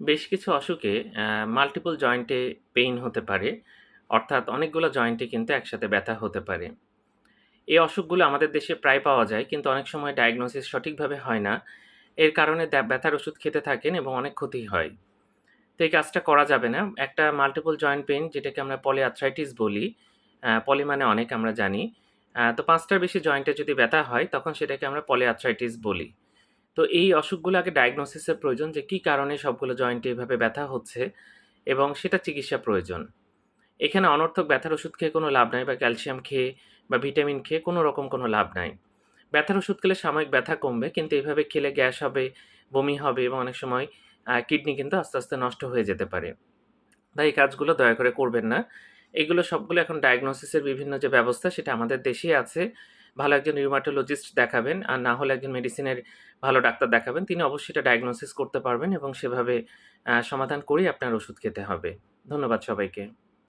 বেশ কিছু অসুখে মাল্টিপল জয়েন্টে পেইন হতে পারে। অর্থাৎ অনেকগুলো জয়েন্টে কিন্তু একসাথে ব্যথা হতে পারে। এই অসুখগুলো আমাদের দেশে প্রায় পাওয়া যায়, কিন্তু অনেক সময় ডায়াগনোসিস সঠিকভাবে হয় না। এর কারণে ব্যথার ওষুধ খেতে থাকেন এবং অনেক ক্ষতি হয়। তো এই কাজটা করা যাবে না। একটা মাল্টিপল জয়েন্ট পেইন যেটাকে আমরা পলি আর্থ্রাইটিস বলি পলি মানে অনেক আমরা জানি। তো পাঁচটার বেশি জয়েন্টে যদি ব্যথা হয়, তখন সেটাকে আমরা পলি আর্থ্রাইটিস বলি। তো এই অসুখগুলো আগে ডায়াগনোসিসের প্রয়োজন যে কী কারণে সবগুলো জয়েন্টে এভাবে ব্যথা হচ্ছে এবং সেটা চিকিৎসা প্রয়োজন। এখানে অনর্থক ব্যথার ওষুধ খেয়ে কোনো লাভ নাই বা ক্যালসিয়াম খেয়ে বা ভিটামিন খেয়ে কোনো রকম কোনো লাভ নাই। ব্যথার ওষুধ খেলে সাময়িক ব্যথা কমবে কিন্তু এইভাবে খেলে গ্যাস হবে, বমি হবে এবং অনেক সময় কিডনি কিন্তু আস্তে আস্তে নষ্ট হয়ে যেতে পারে। তাই এই কাজগুলো দয়া করে করবেন না। এগুলো সবগুলো এখন ডায়াগনোসিসের বিভিন্ন যে ব্যবস্থা সেটা আমাদের দেশেই আছে। ভালো একজন রিউমাটোলজিস্ট দেখাবেন আর না হলে একজন মেডিসিনের ভালো ডাক্তার দেখাবেন, তিনি অবশ্যই এটা ডায়াগনোসিস করতে পারবেন এবং সেভাবে সমাধান করেই আপনার ওষুধ খেতে হবে। ধন্যবাদ সবাইকে।